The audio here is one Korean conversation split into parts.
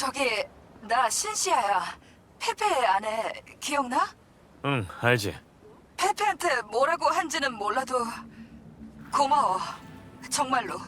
저기 나 신시아야. 페페 아내 기억나? 응, 알지. 페페한테 뭐라고 한지는 몰라도 고마워. 정말로.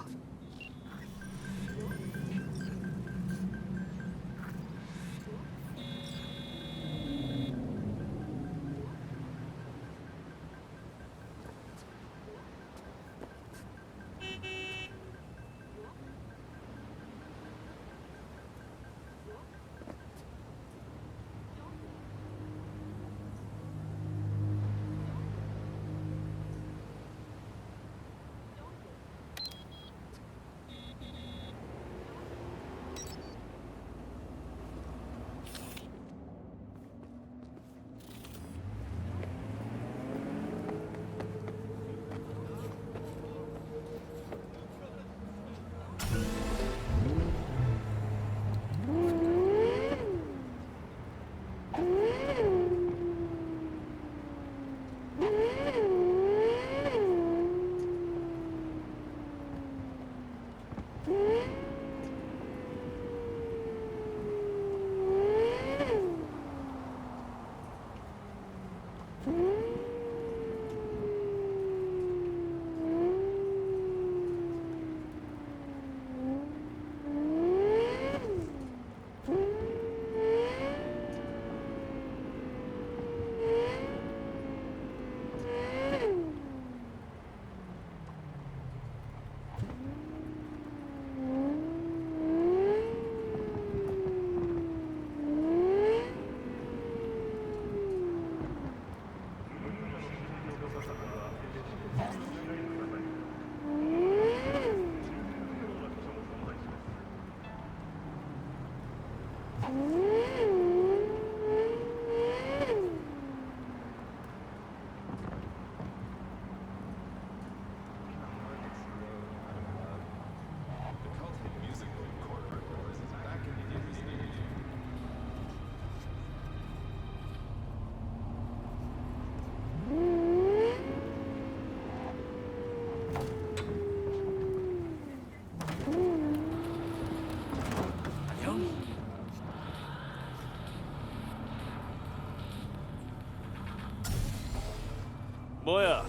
뭐야?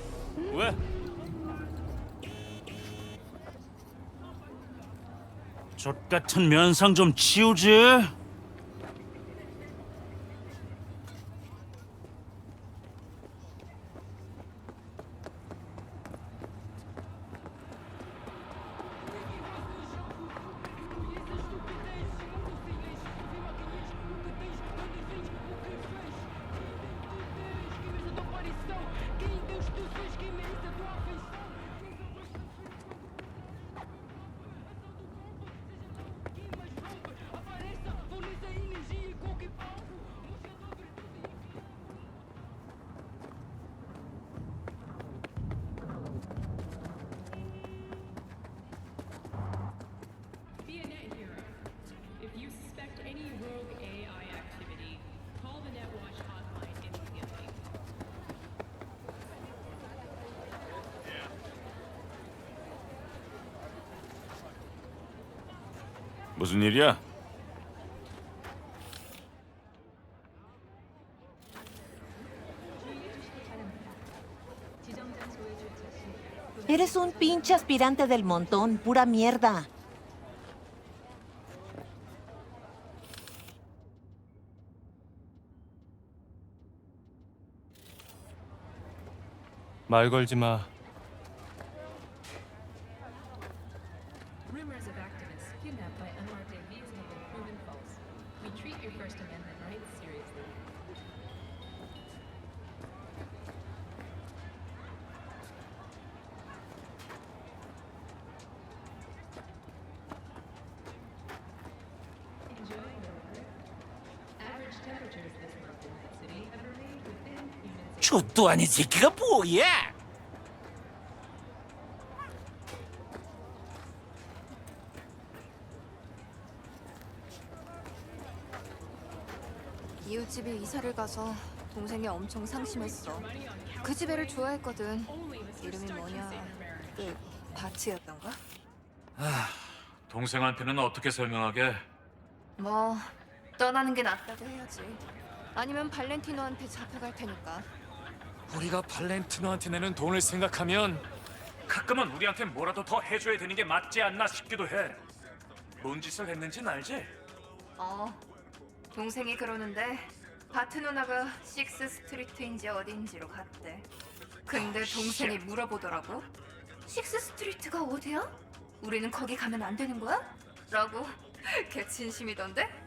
왜? 젖 같은 면상 좀 치우지. 무슨 일이야? Eres un pinche aspirante del montón, pura mierda. 말 걸지 마. by unmarked AVs have been proven false. We treat your First Amendment rights seriously. 이웃집에 이사를 가서 동생이 엄청 상심했어. 그 집 애를 좋아했거든. 이름이 뭐냐? 그 바치였던가? 동생한테는 어떻게 설명하게? 뭐 떠나는 게 낫다고 해야지. 아니면 발렌티노한테 잡혀갈 테니까. 우리가 발렌티노한테 내는 돈을 생각하면 가끔은 우리한테 뭐라도 더 해줘야 되는 게 맞지 않나 싶기도 해. 뭔 짓을 했는진 알지? 어, 동생이 그러는데 바트 누나가 식스 스트리트인지 어딘지로 갔대. 근데 동생이 물어보더라고. 식스 스트리트가 어디야? 우리는 거기 가면 안 되는 거야? 라고 걔 진심이던데?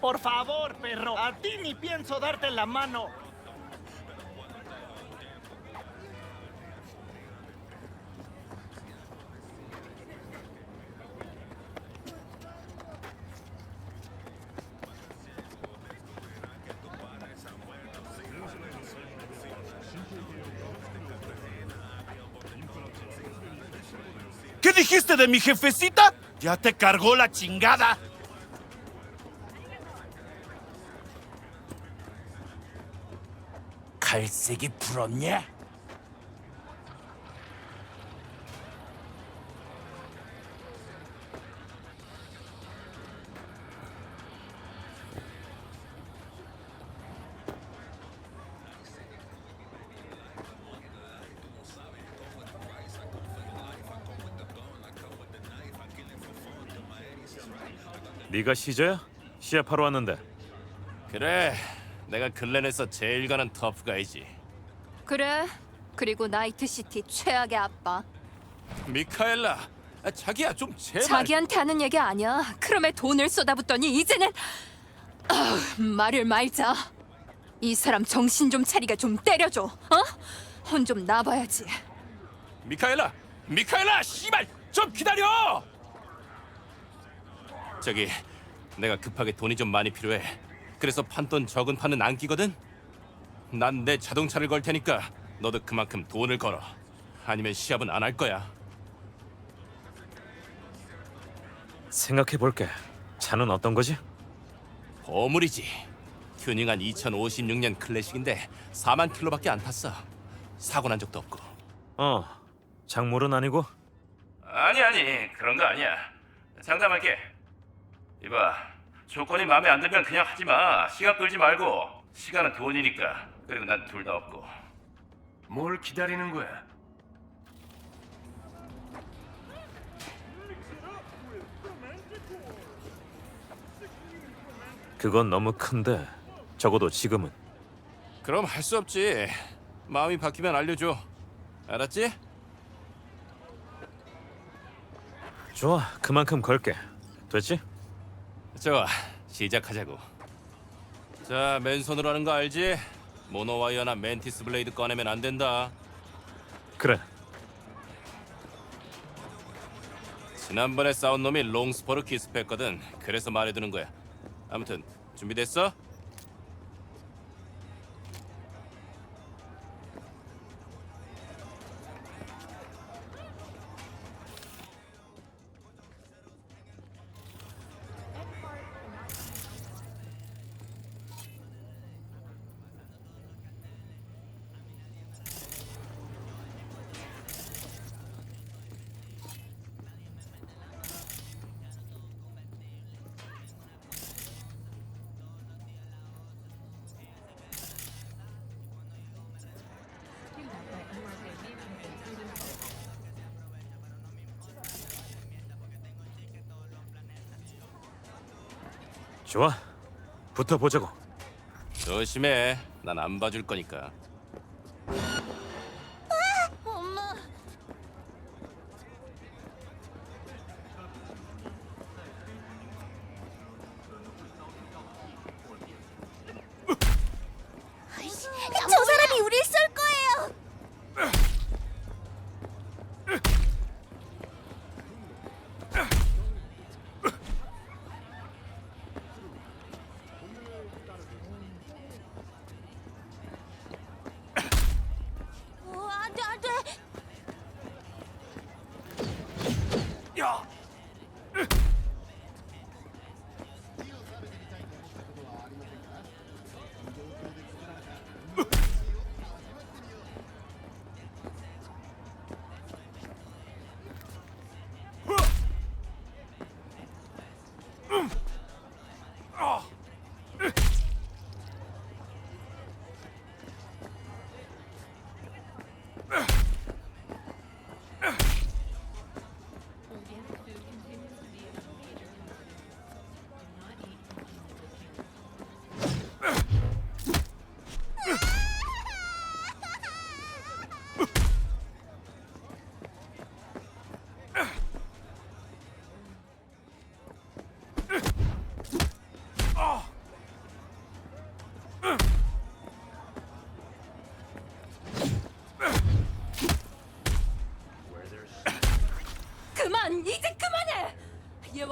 Por favor, perro. A ti ni pienso darte la mano. ¿Qué dijiste de mi jefecita? Ya te cargó la chingada. 갈색이 부럽냐? 네가 시저야? 시합하러 왔는데 그래 내가 글렌에서 제일 가는 터프가이지 그래. 그리고 나이트시티 최악의 아빠. 미카엘라 아, 자기야 좀 제발 자기한테 하는 얘기 아니야. 크롬에 돈을 쏟아붓더니 이제는 아, 말을 말자. 이 사람 정신 좀 차리게 좀 때려줘. 어? 혼좀 나봐야지. 미카엘라 미카엘라 씨발 좀 기다려 저기 내가 급하게 돈이 좀 많이 필요해. 그래서 판돈 적은 판은 안 끼거든? 난 내 자동차를 걸 테니까 너도 그만큼 돈을 걸어. 아니면 시합은 안 할 거야. 생각해 볼게. 차는 어떤 거지? 보물이지. 튜닝한 2056년 클래식인데 4만 킬로밖에 안 탔어. 사고 난 적도 없고. 어 작물은 아니고? 아니 아니. 그런 거 아니야. 장담할게 이봐 조건이 마음에 안 들면 그냥 하지 마. 시간 끌지 말고. 시간은 돈이니까. 그리고 난 둘 다 없고. 뭘 기다리는 거야? 그건 너무 큰데 적어도 지금은. 그럼 할 수 없지. 마음이 바뀌면 알려줘. 알았지? 좋아 그만큼 걸게. 됐지? 좋아 시작하자고. 자 맨손으로 하는 거 알지? 모노와이어나 멘티스 블레이드 꺼내면 안 된다. 그래. 지난번에 싸운 놈이 롱스포를 기습했거든. 그래서 말해두는 거야. 아무튼 준비됐어? 좋아. 붙어보자고. 조심해. 난 안 봐줄 거니까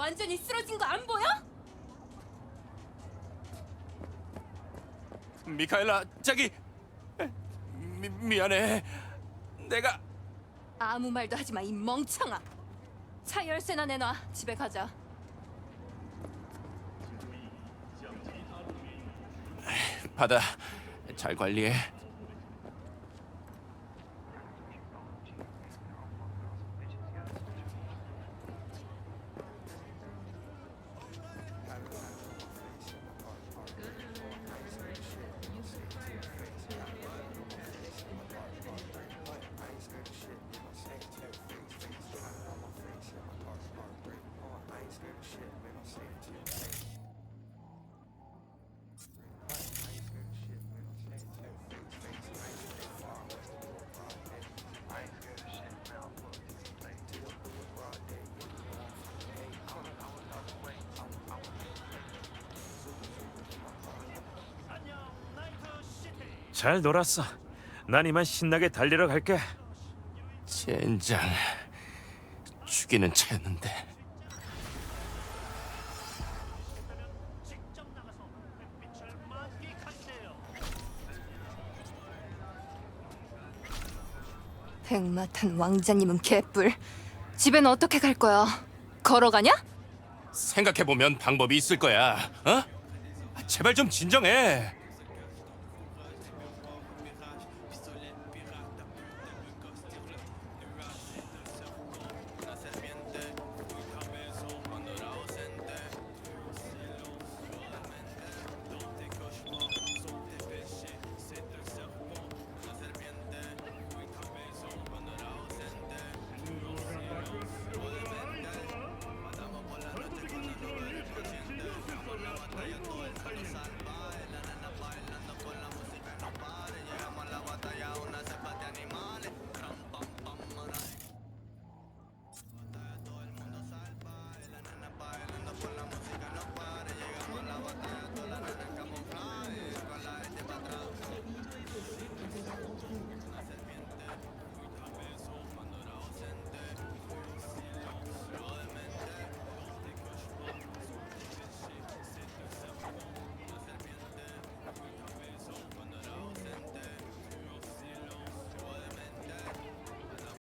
완전히 쓰러진 거 안 보여? 미카엘라, 저기 미, 미안해. 내가 아무 말도 하지 마, 이 멍청아. 차 열쇠나 내놔. 집에 가자. 받아. 잘 관리해. 잘 놀았어. 난 이만 신나게 달리러 갈게. 젠장. 죽이는 차였는데. 백마탄 왕자님은 개뿔. 집엔 어떻게 갈 거야? 걸어가냐? 생각해 보면 방법이 있을 거야. 어? 제발 좀 진정해.